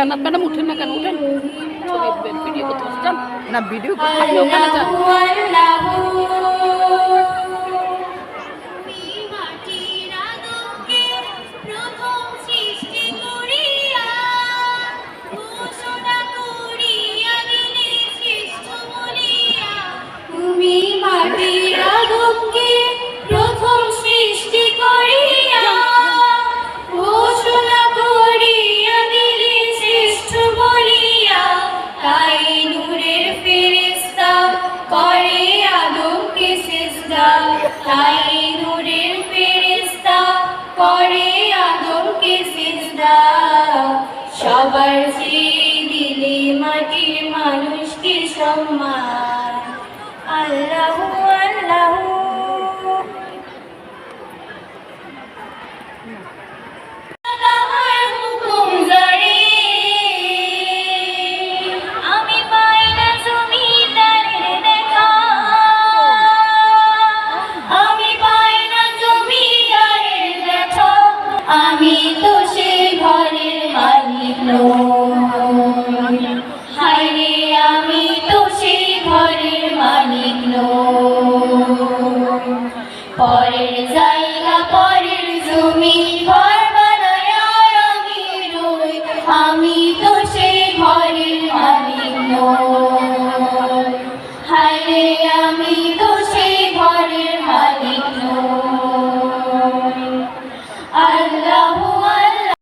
জান্নাত ম্যাডাম উঠেন না কেন? উঠেন। ভিডিও করতে যান। না ভিডিও ওখানে তাই নূরের ফেরেশতা করে আদমকে সিজদা। তাই নূরের ফেরেশতা করে আদমকে সিজদা। সবার চেয়ে দিলে মাটির মানুষকে সম্মান। আল্লাহ আল্লাহ। আমি তো সে ঘরের মালিক নই। হাইরে আমি তো সে ঘরের মালিক নই। পরের জায়গা, পরের জমি, ঘর বানায় আমি রই। আমি